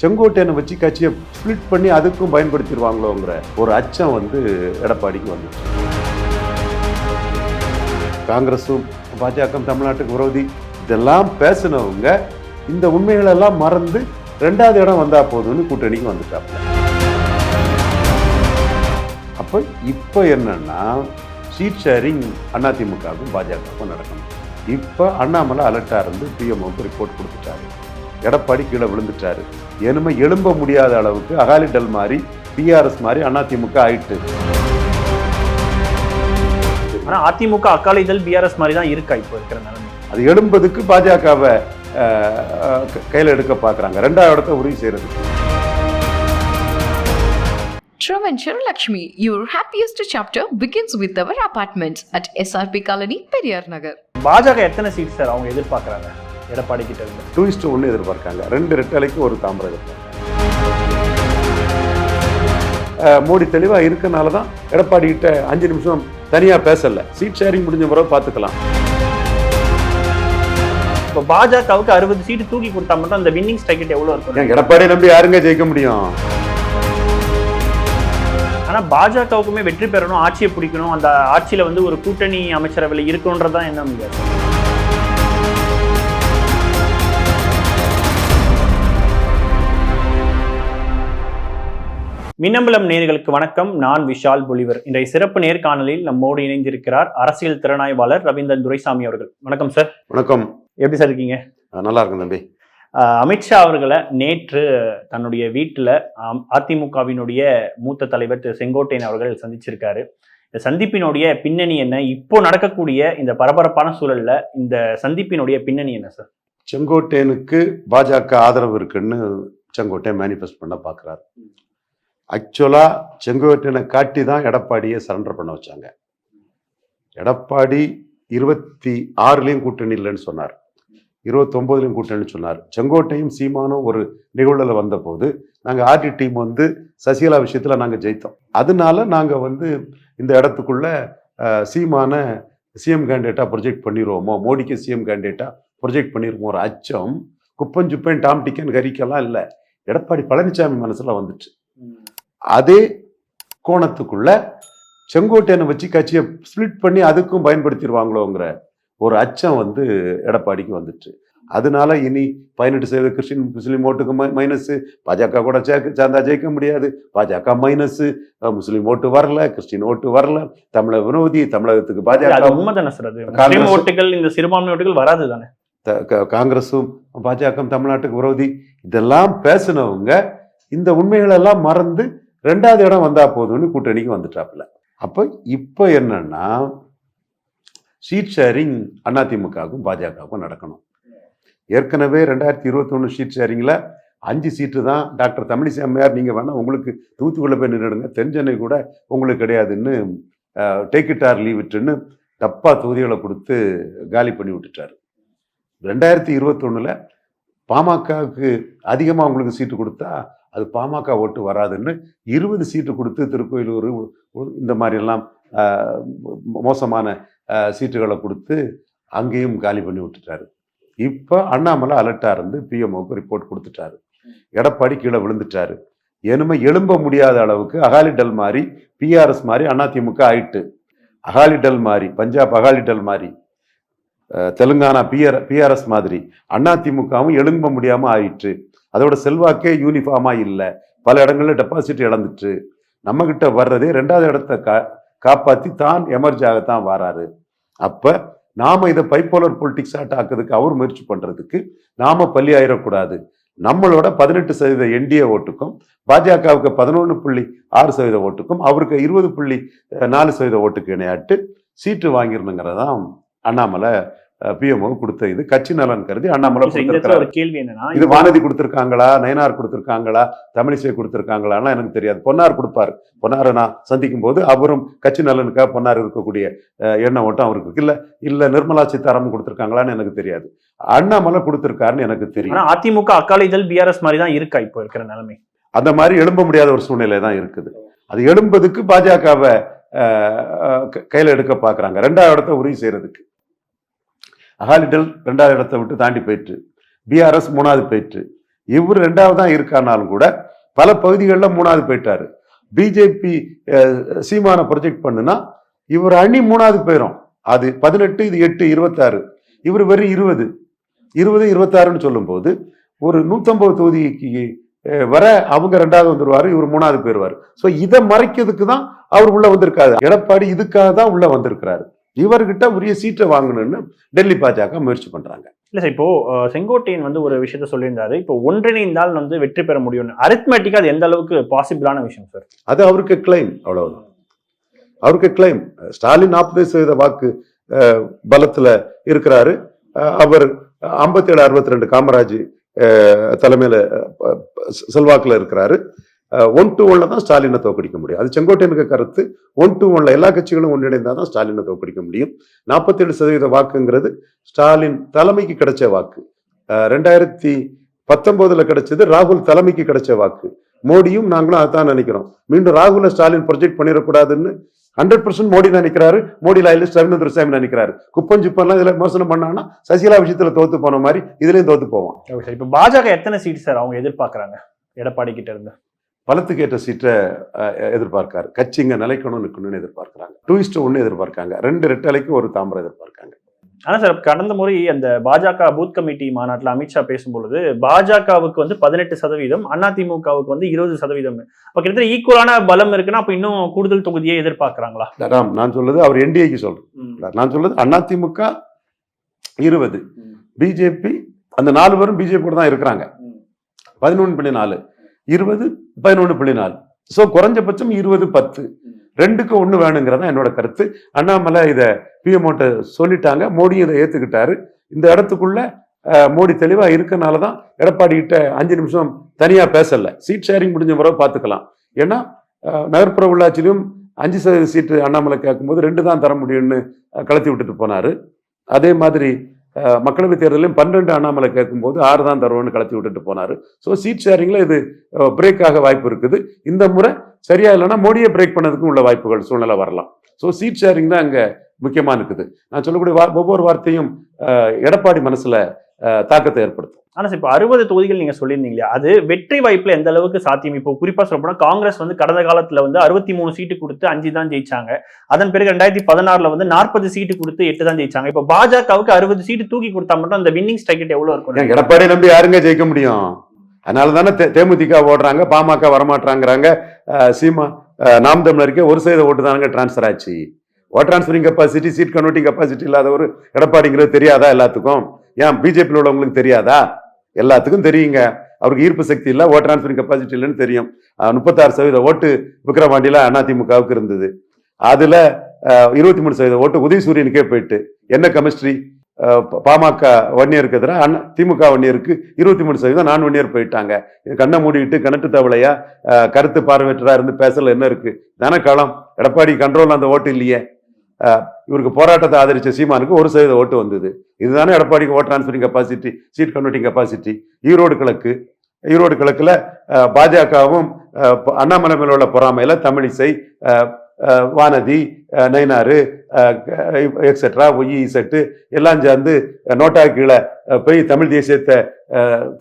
செங்கோட்டையனை வச்சு கட்சியை ஸ்பிளிட் பண்ணி அதுக்கும் பயன்படுத்திடுவாங்களோங்கிற ஒரு அச்சம் வந்து எடப்பாடிக்கு வந்துச்சு. காங்கிரஸும் பாஜக தமிழ்நாட்டுக்கு விரோதி இதெல்லாம் பேசினவங்க இந்த உண்மைகளெல்லாம் மறந்து ரெண்டாவது இடம் வந்தா போதும்னு கூட்டணிக்கு வந்துட்டாங்க அப்போ இப்போ என்னன்னா சீட் ஷேரிங் அதிமுகவுக்கும் பாஜகவுக்கும் நடக்கணும். இப்போ அண்ணாமலை அலர்ட்டாக இருந்து பிஎம்ஓக்கு ரிப்போர்ட் கொடுத்துட்டாரு. எடப்பாடி கீழே விழுந்துட்டாரு. இனிமே எழும்ப முடியாத அளவுக்கு அகாலிடல் மாதிரி பிஆர்எஸ் மாதிரி அதிமுக ஆயிட்டு. ஆனா அதிமுக அக்கால இதழ் பிஆர்எஸ் மாதிரி தான் இருக்கா இப்போ இருக்கிற நிலைமை? அது எழும்பதுக்கு பாஜகவை கையில் எடுக்க பார்க்குறாங்க ரெண்டாவது இடத்த உறுதி செய்யறதுக்கு Travanchar Lakshmi, your happiest chapter begins with our apartments at SRP Colony, Periyar Nagar. பாஜக எத்தனை சீட் சார் அவங்க எதிர்பார்க்கறாங்க? எடப்பாடி கிட்ட இருந்து. டூரிஸ்ட் ஒன்று எதிர்பார்க்காங்க. ரெண்டு ரெட்டலைக்கு ஒரு தாமரை மோடி தெளிவாக இருக்கனால தான் எடப்பாடி கிட்ட அஞ்சு நிமிஷம் தனியாக பேசல. சீட் ஷேரிங் முடிஞ்ச பிறகு பார்த்துக்கலாம் இப்போ பாஜகவுக்கு அறுபது சீட்டு தூக்கி கொடுத்தா மட்டும் அந்த வின்னிங் ஸ்ட்ரைக்கெட் எவ்வளவு இருக்கும்? ஏன் எடப்பாடி நம்பி யாருங்க ஜெயிக்க முடியும்? ஆனா பாஜகவுக்குமே வெற்றி பெறணும் ஆட்சியை பிடிக்கணும் அந்த ஆட்சியில வந்து ஒரு கூட்டணி அமைச்சரவையில் இருக்கணுன்றதான் என்ன முடியாது மின்னம்பலம் நேர்களுக்கு வணக்கம். நான் விஷால் பொலிவர். இன்றைய சிறப்பு நேர்காணலில் நம்மோடு இணைந்திருக்கிறார் அரசியல் திறனாய்வாளர் ரவீந்திரன் துரைசாமி அவர்கள். வணக்கம் சார் வணக்கம். எப்படி சார் இருக்கீங்க? நல்லா இருக்கும் தம்பி. அமித்ஷா அவர்களை நேற்று தன்னுடைய வீட்டில் அதிமுகவினுடைய மூத்த தலைவர் திரு செங்கோட்டையன் அவர்கள் சந்திச்சிருக்காரு. இந்த சந்திப்பினுடைய பின்னணி என்ன? இப்போ நடக்கக்கூடிய இந்த பரபரப்பான சூழல்ல இந்த சந்திப்பினுடைய பின்னணி என்ன சார் செங்கோட்டையனுக்கு பாஜக ஆதரவு இருக்குன்னு செங்கோட்டையன் மேனிஃபெஸ்ட் பண்ண பார்க்குறாரு ஆக்சுவலாக செங்கோட்டையனை காட்டி தான் எடப்பாடியை சரண்டர் பண்ண வச்சாங்க. எடப்பாடி இருபத்தி ஆறுலேயும் கூட்டணி இல்லைன்னு சொன்னார். இருபத்தொம்போதுலையும் கூட்டணி சொன்னார். செங்கோட்டையும் சீமானும் ஒரு நிகழ்வில் வந்தபோது நாங்கள் ஆர்டி டீம் வந்து சசிகலா விஷயத்தில் நாங்கள் ஜெயித்தோம். அதனால நாங்கள் வந்து இந்த இடத்துக்குள்ள சீமான சிஎம் கேண்டிடேட்டாக ப்ரொஜெக்ட் பண்ணிடுவோமோ மோடிக்கு சிஎம் கேண்டிடேட்டாக ப்ரொஜெக்ட் பண்ணிடுவோம் ஒரு அச்சம் குப்பஞ்சுப்பேன் டாம் டிக்கன் கரிக்கெல்லாம் இல்லை. எடப்பாடி பழனிசாமி மனசுல வந்துச்சு. அதே கோணத்துக்குள்ள செங்கோட்டையனை வச்சு கட்சியை ஸ்பிளிட் பண்ணி அதுக்கும் பயன்படுத்திடுவாங்களோங்கிற ஒரு அச்சம் வந்து எடப்பாடிக்கு வந்துச்சு. அதனால இனி பதினெட்டு சதவீத கிறிஸ்டின் முஸ்லீம் ஓட்டுக்கு மைனஸ் பாஜக கூட சேர்க்க சேர்ந்தா ஜெயிக்க முடியாது. பாஜக மைனஸ் முஸ்லீம் ஓட்டு வரல கிறிஸ்டின் ஓட்டு வரல தமிழக விரோதி தமிழகத்துக்கு பாஜக உண்மைதானே ஓட்டுகள் இந்த சிறுபான்மை ஓட்டுகள் வராது தானே? காங்கிரஸும் பாஜக தமிழ்நாட்டுக்கு விரோதி. இதெல்லாம் பேசினவங்க இந்த உண்மைகளெல்லாம் மறந்து ரெண்டாவது இடம் வந்தா போதும்னு கூட்டணிக்கு வந்துட்டாப்புல. அப்போ இப்போ என்னன்னா சீட் ஷேரிங் அதிமுகவுக்கும் பாஜகவுக்கும் நடக்கணும். ஏற்கனவே ரெண்டாயிரத்தி இருபத்தொன்று ஷீட் ஷேரிங்கில் அஞ்சு சீட்டு தான் டாக்டர் தமிழிசை அம்மையார் நீங்கள் வேணால் உங்களுக்கு தூத்துக்குள்ள போய் நின்றுடுங்க தென்சென்னை கூட உங்களுக்கு கிடையாதுன்னு டேக் இட் ஆர் லீவ் இட்டுன்னு தப்பாக தொகுதிகளை கொடுத்து காலி பண்ணி விட்டுட்டாரு. ரெண்டாயிரத்தி இருபத்தொன்னில் பாமகவுக்கு அதிகமாக உங்களுக்கு சீட்டு கொடுத்தா அது பாமக ஓட்டு வராதுன்னு இருபது சீட்டு கொடுத்து திருக்கோயிலூர் இந்த மாதிரியெல்லாம் மோசமான சீட்டுகளை கொடுத்து அங்கேயும் காலி பண்ணி விட்டுட்டாரு. இப்போ அண்ணாமலை அலர்ட்டாக இருந்து பிஎம்ஓக்கு ரிப்போர்ட் கொடுத்துட்டாரு. எடப்பாடி கீழே விழுந்துட்டாரு. இனிமே எழும்ப முடியாத அளவுக்கு அகாலிடல் மாதிரி பிஆர்எஸ் மாதிரி அதிமுக ஆயிட்டு. அகாலிடல் மாதிரி பஞ்சாப் அகாலிடல் மாதிரி தெலுங்கானா பிஆர் பிஆர்எஸ் மாதிரி அதிமுகவும் எழும்ப முடியாமல் ஆயிட்டு. அதோட செல்வாக்கே யூனிஃபார்மாக இல்லை. பல இடங்களில் டெபாசிட் இழந்துட்டு. நம்மக்கிட்ட வர்றதே ரெண்டாவது இடத்த கா காப்பாற்றி தான் எமர்ஜ் ஆகத்தான் வராரு. அப்போ நாம் இதை பைப்போலர் பொலிட்டிக்ஸ் ஆக்குறதுக்கு அவர் முயற்சி பண்ணுறதுக்கு நாம் பள்ளி ஆயிடக்கூடாது. நம்மளோட பதினெட்டு சதவீத என்டிஏ ஓட்டுக்கும் பாஜகவுக்கு பதினொன்று புள்ளி ஆறு சதவீத ஓட்டுக்கும் அவருக்கு இருபது புள்ளி நாலு சதவீத ஓட்டுக்கு இணையாட்டு சீட்டு வாங்கிடணுங்கிறதான் அண்ணாமலை பிஎம்ஓ கொடுத்த இது கட்சி நலன் கருதி அண்ணாமலை. ஒரு கேள்வி என்னன்னா இது வானதி கொடுத்திருக்காங்களா? நயனார் கொடுத்திருக்காங்களா? தமிழிசை கொடுத்திருக்காங்களான்னா எனக்கு தெரியாது. பொன்னார் கொடுப்பாரு. பொன்னாரை நான் சந்திக்கும் போது அவரும் கட்சி நலனுக்காக பொன்னார் இருக்கக்கூடிய எண்ணம் ஓட்டம் அவருக்கு இருக்கு. இல்ல இல்ல நிர்மலா சீதாராமன் கொடுத்திருக்காங்களான்னு எனக்கு தெரியாது. அண்ணாமலை கொடுத்திருக்காருன்னு எனக்கு தெரியும். அதிமுக அக்கால இதழ் பிஆர்எஸ் மாதிரி தான் இருக்கா இப்போ இருக்கிற நிலைமை? அந்த மாதிரி எழும்ப முடியாத ஒரு சூழ்நிலை தான் இருக்குது. அது எழும்பதுக்கு பாஜகவை கையில் எடுக்க பார்க்குறாங்க ரெண்டாவது இடத்த உறுதி செய்யறதுக்கு. அகாலிடல் ரெண்டாவது இடத்தை விட்டு தாண்டி போயிட்டு பிஆர்எஸ் மூணாவது போயிட்டு இவர் ரெண்டாவது தான் இருக்கானாலும் கூட பல பகுதிகளில் மூணாவது போயிட்டாரு. பிஜேபி சீமான ப்ரொஜெக்ட் பண்ணுனா இவர் அணி மூணாவது போயிடும் அது பதினெட்டு இது எட்டு இருபத்தாறு. இவர் வெறும் இருபது. இருபது இருபத்தாறுன்னு சொல்லும்போது ஒரு நூற்றம்பது தொகுதிக்கு வர அவங்க ரெண்டாவது வந்துடுவார் இவர் மூணாவது போயிடுவார் ஸோ இதை மறைக்கிறதுக்கு தான் அவர் உள்ளே வந்திருக்காரு. எடப்பாடி இதுக்காக தான் உள்ளே வந்திருக்கிறாரு. இவர்கிட்ட உரிய சீட்டை வாங்கணும்னு டெல்லி பாஜக முயற்சி பண்றாங்க. இல்ல சார் இப்போ செங்கோட்டையன் வந்து ஒரு விஷயத்த சொல்லியிருந்தாரு. இப்போ ஒன்றிணைந்தால் வந்து வெற்றி பெற முடியும்னு. அரித்மேட்டிக்கா அது எந்த அளவுக்கு பாசிபிளான விஷயம் சார் அது அவருக்கு கிளைம் அவ்வளவுதான். அவருக்கு கிளைம் ஸ்டாலின் நாற்பது சதவீத வாக்கு பலத்துல இருக்கிறாரு. அவர் ஐம்பத்தேழு அறுபத்தி ரெண்டு காமராஜ் அஹ், தலைமையில செல்வாக்குல இருக்கிறாரு. ஒன் டு ஒன்ல தான் ஸ்டாலினை தோக்கடிக்க முடியும். அது செங்கோட்டையனுக்கு கருத்து. ஒன் டு ஒன்ல எல்லா கட்சிகளும் ஒன்றிணைந்தால் தான் ஸ்டாலினை தோக்கடிக்க முடியும். நாற்பத்தேழு சதவீத வாக்குங்கிறது ஸ்டாலின் தலைமைக்கு கிடைச்ச வாக்கு. ரெண்டாயிரத்தி பத்தொன்பதுல கிடைச்சது ராகுல் தலைமைக்கு கிடைச்ச வாக்கு. மோடியும் நாங்களும் அதான் நினைக்கிறோம். மீண்டும் ராகுல ஸ்டாலின் ப்ரொஜெக்ட் பண்ணிடக்கூடாதுன்னு ஹண்ட்ரட் பர்சன்ட் மோடி நினைக்கிறாரு. மோடி லாயிலிஸ்ட் ரவீந்திர சாமி நினைக்கிறாரு. குப்பம் சுப்பம்லாம் இதுல விமர்சனம் பண்ணாங்கன்னா சசிகலா விஷயத்துல தோத்து போன மாதிரி இதுலயும் தோத்து போவோம். சார் இப்போ பாஜக எத்தனை சீட் சார் அவங்க எதிர்பார்க்கறாங்க? எடப்பாடி கிட்ட இருந்து. பலத்துக்கு ஏற்ற சீட்டை எதிர்பார்க்காரு. கட்சி இங்க நிலைக்கணும் நிற்கணும்னு எதிர்பார்க்கறாங்க. டூயிஸ்ட் ஒன்று எதிர்பார்க்காங்க. ரெண்டு ரெட்டலைக்கு ஒரு தாமரை எதிர்பார்க்காங்க. ஆனா சார் கடந்த முறை அந்த பாஜக பூத் கமிட்டி மாநாட்டில் அமித்ஷா பேசும்பொழுது பாஜகவுக்கு வந்து பதினெட்டு சதவீதம் அதிமுகவுக்கு வந்து இருபது சதவீதம். அப்ப கிட்டத்தட்ட ஈக்குவலான பலம் இருக்குன்னா அப்ப இன்னும் கூடுதல் தொகுதியை எதிர்பார்க்கறாங்களா? ராம் நான் சொல்றது அவர் என்டிஏக்கு சொல்றேன். நான் சொல்றது அதிமுக இருபது. பிஜேபி அந்த நாலு பேரும் பிஜேபி கூட தான் இருக்கிறாங்க. பதினொன்று புள்ளி நாலு. இருபது பதினொன்று புள்ளி நாலு. ஸோ குறைஞ்சபட்சம் இருபது பத்து. ரெண்டுக்கு ஒன்று வேணுங்கிறதா என்னோட கருத்து. அண்ணாமலை இதை பிஎம்ஓட்ட சொல்லிட்டாங்க. மோடியும் இதை ஏற்றுக்கிட்டாரு இந்த இடத்துக்குள்ள மோடி தெளிவாக இருக்கனால தான் எடப்பாடி கிட்ட அஞ்சு நிமிஷம் தனியாக பேசலை. சீட் ஷேரிங் முடிஞ்ச முறை பார்த்துக்கலாம் ஏன்னா நகர்ப்புற உள்ளாட்சியிலும் அஞ்சு சதவீத சீட்டு அண்ணாமலை கேட்கும்போது ரெண்டு தான் தர முடியும்னு கலத்தி விட்டுட்டு போனார். அதே மாதிரி மக்களவைத் தேர்தலையும் பன்னெண்டு அண்ணாமலை கேட்கும்போது ஆறு தான் தருவோம்னு கலத்தி விட்டுட்டு போனார். ஸோ சீட் ஷேரிங்கில் இது பிரேக் ஆக வாய்ப்பு இருக்குது. இந்த முறை சரியா இல்லைன்னா மோடியை பிரேக் பண்ணதுக்கும் உள்ள வாய்ப்புகள் சூழ்நிலை வரலாம். ஸோ சீட் ஷேரிங் தான் அங்கே முக்கியமாக இருக்குது நான் சொல்லக்கூடிய வா- ஒவ்வொரு வார்த்தையும் எடப்பாடி மனசில் தாக்கத்தை ஏற்படுத்தும். ஆனா சார் இப்போ அறுபது தொகுதிகள் நீங்க சொல்லியிருந்தீங்க இல்லையா அது வெற்றி வாய்ப்புல எந்த அளவுக்கு சாத்தியம்? இப்போ குறிப்பா சொல்ல போனா காங்கிரஸ் வந்து கடந்த காலத்துல வந்து அறுபத்தி மூணு சீட்டு கொடுத்து அஞ்சு தான் ஜெயிச்சாங்க. அதன் பிறகு ரெண்டாயிரத்தி பதினாறுல வந்து நாற்பது சீட்டு கொடுத்து எட்டு தான் ஜெயிச்சாங்க. இப்போ பாஜகவுக்கு அறுபது சீட்டு தூக்கி கொடுத்தா மட்டும் அந்த வின்னிங் ஸ்ட்ரைக்கெட் எவ்வளவு ஏன் இருக்கும் எடப்பாடி நம்பி யாருங்க ஜெயிக்க முடியும்? அதனால தானே தேமுதிக ஓடுறாங்க பாமக வரமாட்டாங்கிறாங்க சீமா நாம் தமிழருக்கே ஒரு சதவீத ஓட்டு தானங்க டிரான்ஸ்ஃபர் ஆச்சு. Vote transferring capacity seat converting capacity இல்லாத ஒரு எடப்பாடிங்கிறது தெரியாதா எல்லாத்துக்கும்? ஏன் பிஜேபியில் உள்ளவங்களுக்கு தெரியாதா? எல்லாத்துக்கும் தெரியுங்க. அவருக்கு ஈர்ப்பு சக்தி இல்லை ஓட் டிரான்ஸ்ஃபரிங் கெப்பாசிட்டி இல்லைன்னு தெரியும். முப்பத்தாறு சதவீத ஓட்டு விக்ரவாண்டியில் அதிமுகவுக்கு இருந்தது. அதுல இருபத்தி மூணு சதவீத ஓட்டு உதயசூரியனுக்கே போயிட்டு. என்ன கெமிஸ்ட்ரி பாமக வன்னியருக்கு எதிராக அண்ணா திமுக வன்னியருக்கு இருபத்தி மூணு சதவீதம் நான் வன்னியர் போயிட்டாங்க. இது கண்ணை மூடிட்டு கணட்டு தவளையா கருத்து பார்வையற்றா இருந்து பேசல என்ன இருக்கு? தானே களம் எடப்பாடி கண்ட்ரோல் அந்த ஓட்டு இல்லையே. இவருக்கு போராட்டத்தை ஆதரித்த சீமானுக்கு ஒரு சதவீத ஓட்டு வந்தது. இதுதானே எடப்பாடிக்கு vote transferring capacity seat converting capacity Erode கிழக்கு ஈரோடு கிழக்கில் பாஜகவும் அண்ணாமலை மேல உள்ள பொறாமையில் Tamilisai Vanathi Nainar etcetera Y set எல்லாம் சேர்ந்து நோட்டா கீழே போய் தமிழ் தேசியத்தை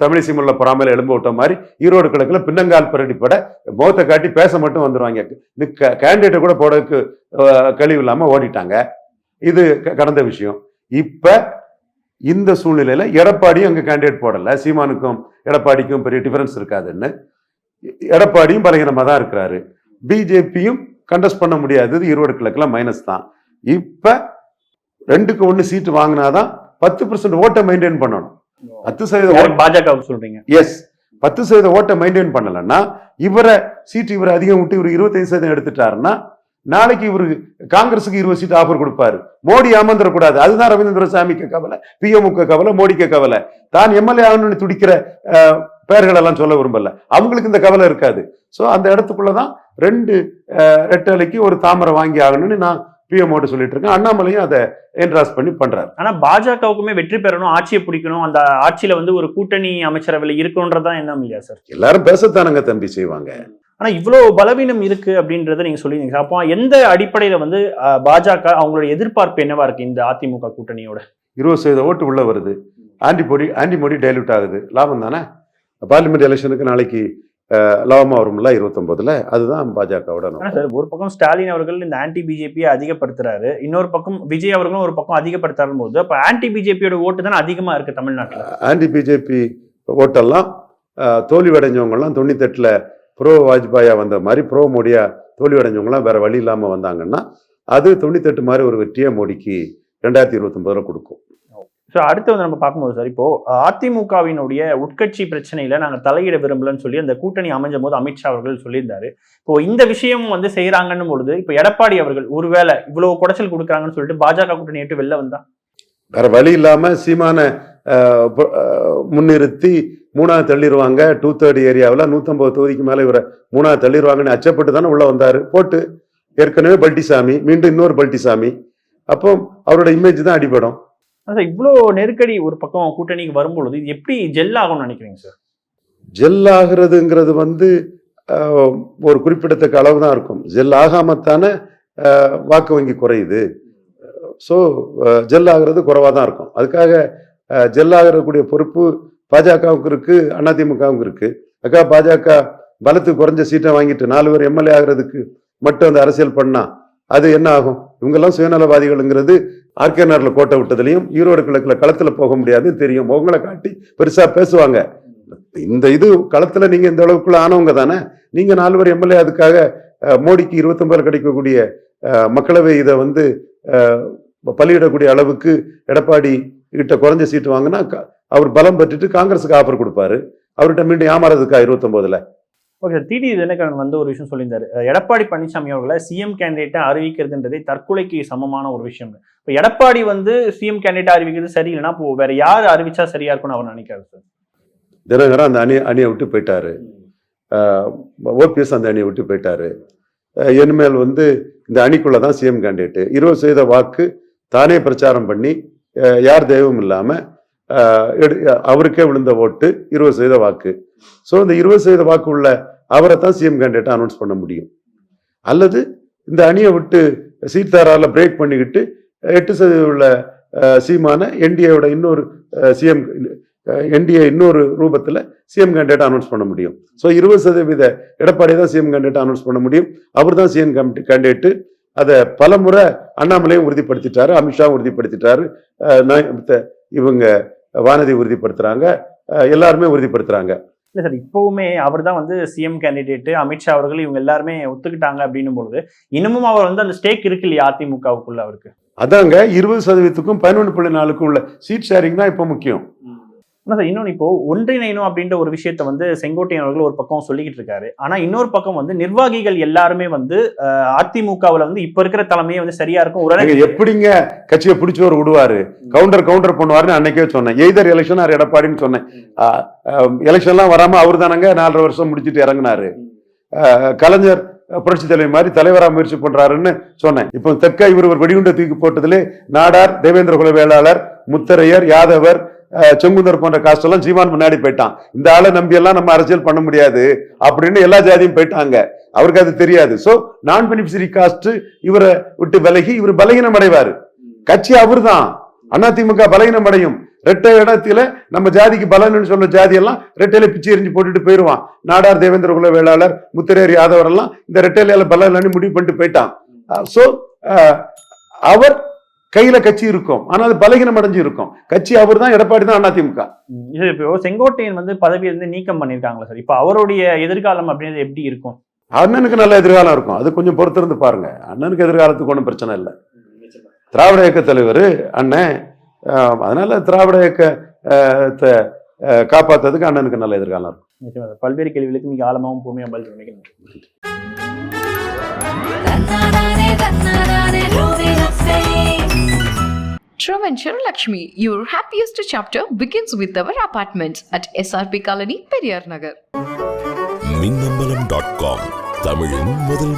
தமிழிசை முல்ல பொறாமையில் எழும்ப விட்ட மாதிரி ஈரோடு கிழக்கில் பின்னங்கால் பரடிப்பட முகத்தை காட்டி பேச மட்டும் வந்துடுவாங்க கேண்டிடேட்டை கூட போடக்கு கழிவு இல்லாமல் ஓடிட்டாங்க. இது க- கடந்த விஷயம். இப்போ இந்த சூழ்நிலையில் எடப்பாடியும் அங்கே கேண்டிடேட் போடலை. சீமானுக்கும் எடப்பாடிக்கும் பெரிய டிஃபரன்ஸ் இருக்காதுன்னு. எடப்பாடியும் பலகீனமாக தான் இருக்கிறாரு பிஜேபியும் கண்டஸ்ட் பண்ண முடியாதது ஈரோடு கிழக்குல மைனஸ் தான். இப்ப ரெண்டுக்கு ஒண்ணு சீட்டு வாங்கினாதான் பத்து பர்சன்ட் ஓட்டை மெயின்டைன் பண்ணணும். பத்து சதவீத ஓட்டு பாஜகவுக்கு சொல்றீங்க? எஸ் பத்து சதவீத ஓட்டை மெயின்டைன் பண்ணலன்னா இவரை சீட்டு இவர் அதிகம் விட்டு இவர் இருபத்தைந்து சதவீதம் எடுத்துட்டாருன்னா நாளைக்கு இவருக்கு காங்கிரஸுக்கு இருபது சீட் ஆஃபர் கொடுப்பாரு. மோடி ஏமாந்துடக்கூடாது அதுதான் ரவீந்திர சாமிக்கு கவலை பிஎம்முக கவலை மோடிக்கு கவலை. தான் எம்எல்ஏ ஆகணும்னு துடிக்கிற அஹ், பெயர்கள் எல்லாம் சொல்ல விரும்பல. அவங்களுக்கு இந்த கவலை இருக்காது. ஸோ அந்த இடத்துக்குள்ளதான் ரெண்டு அஹ், ரெட்டலைக்கு ஒரு தாமரை வாங்கி ஆகணும்னு நான் பிஎம்ஓட்ட சொல்லிட்டு இருக்கேன். அண்ணாமலையும் அதை என்ட்ராஸ் பண்ணி பண்றாரு. ஆனா பாஜகவுக்குமே வெற்றி பெறணும் ஆட்சியை பிடிக்கணும் அந்த ஆட்சியில வந்து ஒரு கூட்டணி அமைச்சரவையில் இருக்கணுன்றதான் எண்ணம் இல்லையா சார்? எல்லாரும் பேசத்தானுங்க தம்பி செய்வாங்க. ஆனா இவ்வளவு பலவீனம் இருக்கு அப்படின்றத நீங்க சொல்லியிருந்தீங்க. அப்போ எந்த அடிப்படையில வந்து பாஜக அவங்களுடைய எதிர்பார்ப்பு என்னவா இருக்கு இந்த அதிமுக கூட்டணியோட? இருபது சதவீத ஓட்டு உள்ள வருது. ஆன்டிபோடி ஆன்டிமோடி டைல்யூட் ஆகுது. லாபம் தானே? பார்லிமெண்ட் எலெக்ஷனுக்கு நாளைக்கு லாபமா வரும்ல இருபத்தொன்பதுல அதுதான் பாஜகவோட சார் ஒரு பக்கம் ஸ்டாலின் அவர்கள் இந்த ஆன்டி பிஜேபியை அதிகப்படுத்துறாரு இன்னொரு பக்கம் விஜய் அவர்களும் ஒரு பக்கம் அதிகப்படுத்துறாரு போது அப்ப ஆன்டி பிஜேபியோட ஓட்டு தானே அதிகமா இருக்கு தமிழ்நாட்டுல? ஆன்டி பிஜேபி ஓட்டெல்லாம் தோல்வி அடைஞ்சவங்கலாம் தொண்ணூத்தெட்டில் ப்ரோ வாஜ்பாயா வந்த மாதிரி ப்ரோ மோடியா தோல்வி அடைஞ்சவங்கலாம் வேற வழி இல்லாமல் வந்தாங்கன்னா அது தொண்ணூத்தெட்டு மாதிரி ஒரு வெற்றியை மோடிக்கு ரெண்டாயிரத்தி இருபத்தொன்பதுல கொடுக்கும். ஸோ அடுத்து வந்து நம்ம பார்க்கும்போது சார் இப்போ அதிமுகவினுடைய உட்கட்சி பிரச்சனையில நாங்கள் தலையிட விரும்பலன்னு சொல்லி அந்த கூட்டணி அமைஞ்ச போது அமித்ஷா அவர்கள் சொல்லியிருந்தாரு. இப்போ இந்த விஷயம் வந்து செய்யறாங்கன்னு பொழுது இப்போ எடப்பாடி அவர்கள் ஒருவேளை இவ்வளவு குடைச்சல் கொடுக்குறாங்கன்னு சொல்லிட்டு பாஜக கூட்டணி விட்டு வெளில வந்தா? வேற வழி இல்லாம சீமான முன்னிறுத்தி மூணாவது தள்ளிடுவாங்க டூ தேர்ட் ஏரியாவில் நூற்றம்பது தொகுதிக்கு மேலே இவரை மூணாவது தள்ளிடுவாங்கன்னு அச்சப்பட்டு தானே உள்ள வந்தாரு. போட்டு ஏற்கனவே பல்ட்டிசாமி மீண்டும் இன்னொரு பல்ட்டிசாமி அப்போ அவரோட இமேஜ் தான் அடிபடும். சார் இவ்வளோ நெருக்கடி ஒரு பக்கம் கூட்டணிக்கு வரும்பொழுது இது எப்படி ஜெல் ஆகும்னு நினைக்கிறீங்க சார்? ஜெல் ஆகிறதுங்கிறது வந்து ஒரு குறிப்பிடத்தக்க அளவு தான் இருக்கும். ஜெல் ஆகாமத்தானே வாக்கு வங்கி குறையுது. ஸோ ஜெல் ஆகிறது குறைவாக தான் இருக்கும். அதுக்காக ஜெல் ஆகிறக்கூடிய பொறுப்பு பாஜகவுக்கு இருக்குது அதிமுகவுக்கு இருக்குது அக்கா பாஜக பலத்துக்கு குறைஞ்ச சீட்டை வாங்கிட்டு நாலு பேர் எம்எல்ஏ ஆகிறதுக்கு மட்டும் அந்த அரசியல் பண்ணால் அது என்ன ஆகும்? இவங்கெல்லாம் சுயநலவாதிகள்ங்கிறது ஆர்கே நகரில் கோட்டை விட்டதுலையும் ஈரோடு கிழக்கில் களத்தில் போக முடியாது தெரியும். உங்களை காட்டி பெருசாக பேசுவாங்க. இந்த இது களத்தில் நீங்கள் இந்த அளவுக்குள்ள ஆனவங்க தானே? நீங்கள் நாலு பேர் எம்எல்ஏ அதுக்காக மோடிக்கு இருபத்தொம்பது கிடைக்கக்கூடிய மக்களவை இதை வந்து பலியிடக்கூடிய அளவுக்கு எடப்பாடி கிட்ட குறைஞ்ச சீட்டு வாங்கினா அவர் பலம் பெற்றுட்டு காங்கிரஸுக்கு ஆஃபர் கொடுப்பாரு. அவர்கிட்ட மீண்டும் ஏமாறதுக்கா இருபத்தொம்போதில் ஓகே சார் டிடி தினகரன் வந்து ஒரு விஷயம் சொல்லியிருந்தாரு. எடப்பாடி பழனிசாமி அவர்களை சிஎம் கேண்டிடேட்டை அறிவிக்கிறதுன்றதே தற்கொலைக்கு சமமான ஒரு விஷயம். இப்போ எடப்பாடி வந்து சிஎம் கேண்டிடேட் அறிவிக்கிறது சரியில்லைன்னா இப்போ வேற யார் அறிவிச்சா சரியா இருக்கும்னு அவர் நினைக்காரு சார் தினகரன் அந்த அணி அணியை விட்டு போயிட்டாரு. ஓபிஎஸ் அந்த அணியை விட்டு போயிட்டாரு. அஹ், இனிமேல் வந்து இந்த அணிக்குள்ள தான் சிஎம் கேண்டிடேட்டு இருபது சதவீத வாக்கு தானே பிரச்சாரம் பண்ணி யார் தெய்வம் இல்லாமல் அவருக்கே விழுந்த ஓட்டு இருபது சதவீத வாக்கு. ஸோ இந்த இருபது சதவீத வாக்கு உள்ள அவரை தான் சிஎம் கேண்டிடேட் அனௌன்ஸ் பண்ண முடியும். அல்லது இந்த அணியை விட்டு சீத்தாரால பிரேக் பண்ணிக்கிட்டு எட்டு சதவீதம் உள்ள சீமான என்டிஏவோட இன்னொரு சிஎம் என்டிஏ இன்னொரு ரூபத்தில் சிஎம் கேண்டிடேட் அனௌன்ஸ் பண்ண முடியும். ஸோ இருபது சதவீத எடப்பாடி தான் சிஎம் கேண்டிடேட் அனௌன்ஸ் பண்ண முடியும். அவர் தான் சிஎம் கேண்டிடேட்டு அதை பல முறை அண்ணாமலையும் உறுதிப்படுத்திட்டாரு அமித்ஷாவும் உறுதிப்படுத்திட்டாரு. இவங்க வானதி உறுதிப்படுத்துறாங்க. எல்லாருமே உறுதிப்படுத்துறாங்க. இல்லை சார் இப்போவுமே அவர் தான் வந்து சிஎம் கேண்டிடேட் அமித்ஷா அவர்கள் இவங்க எல்லாருமே ஒத்துக்கிட்டாங்க அப்படின்னும் பொழுது இன்னமும் அவர் வந்து அந்த ஸ்டேக் இருக்கு இல்லையா அதிமுகவுக்குள்ள அவருக்கு? அதாங்க இருபது சதவீதத்துக்கும் பதினொன்று புள்ளி நாலுக்கும் உள்ள சீட் ஷேரிங் தான் இப்போ முக்கியம். சார் இன்னொன்று இப்போ ஒன்றிணைணும் அப்படின்ற ஒரு விஷயத்த வந்து செங்கோட்டையன் அவர்கள் ஒரு பக்கம் சொல்லிக்கிட்டு இருக்காரு. ஆனா இன்னொரு பக்கம் வந்து நிர்வாகிகள் எல்லாருமே வந்து அதிமுகவில் அதிமுகவுல வந்து இப்ப இருக்கிற தலைமையே வந்து சரியா இருக்கும். உடனே எப்படிங்க கட்சியை பிடிச்சவர் விடுவாரு? கவுண்டர் கவுண்டர் பண்ணுவாருன்னு அன்னைக்கே சொன்னேன். எய்தர் எலெக்ஷன் ஆர் எடப்பாடின்னு சொன்னேன். எலெக்ஷன்லாம் வராம அவர் தானங்க நாலரை வருஷம் முடிச்சிட்டு இறங்குனாரு. கலைஞர் புரட்சி தலைவர் மாதிரி தலைவராக முயற்சி பண்றாருன்னு சொன்னேன். இப்போ தெற்க இவர் ஒரு வெடிகுண்டை தூக்கி போட்டதுலே நாடார் தேவேந்திர குல வேளாளர் முத்தரையர் யாதவர் செங்குந்தர் போன்ற காஸ்டெல்லாம் ஜீவான் சீமான் முன்னாடி போயிட்டான். இந்த ஆளை நம்பி எல்லாம் நம்ம அரசியல் பண்ண முடியாது அப்படின்னு எல்லா ஜாதியும் போயிட்டாங்க. அவருக்கு அது தெரியாது. சோ நான் பெனிஃபிஷரி காஸ்ட் இவரை விட்டு விலகி இவர் பலகீனம் அடைவாரு. கட்சி அவர்தான். அதிமுக பலகீனம் அடையும். ரெட்டை இடத்துல நம்ம ஜாதிக்கு பலன்னு சொன்ன ஜாதி எல்லாம் ரெட்டையில பிச்சை எரிஞ்சு போட்டுட்டு போயிருவான். நாடார் தேவேந்திர குல வேளாளர் முத்திரையர் யாதவர் எல்லாம் இந்த ரெட்டையில பலன்னு முடிவு பண்ணிட்டு போயிட்டான். சோ அவர் கையில கட்சி இருக்கும். ஆனா அது பலகீனம் அடைஞ்சு இருக்கும். கட்சி அவர் தான் எடப்பாடி தான் அதிமுக. இப்போ செங்கோட்டையன் வந்து பதவியை வந்து நீக்கம் பண்ணிருக்காங்களா சார்? இப்போ அவருடைய எதிர்காலம் அப்படின்றது எப்படி இருக்கும்? அண்ணனுக்கு நல்ல எதிர்காலம் இருக்கும். அது கொஞ்சம் பொறுத்திருந்து பாருங்க. அண்ணனுக்கு எதிர்காலத்துக்கு ஒன்றும் பிரச்சனை இல்லை. திராவிட இயக்க தலைவர் அண்ணன் அதனால திராவிட இயக்க ஆஹ் த- ஆஹ் காப்பாத்துறதுக்கு அண்ணனுக்கு நல்ல எதிர்காலம் இருக்கும். பல்வேறு கேள்விகளுக்கு மிக ஆழமாகவும் பூமியாக பதில் நினைக்கிறேன் Travancore Lakshmi. Your happiest chapter begins with our apartments at SRP Colony, Periyar Nagar. Minnambalam dot com தமிழின் முதல்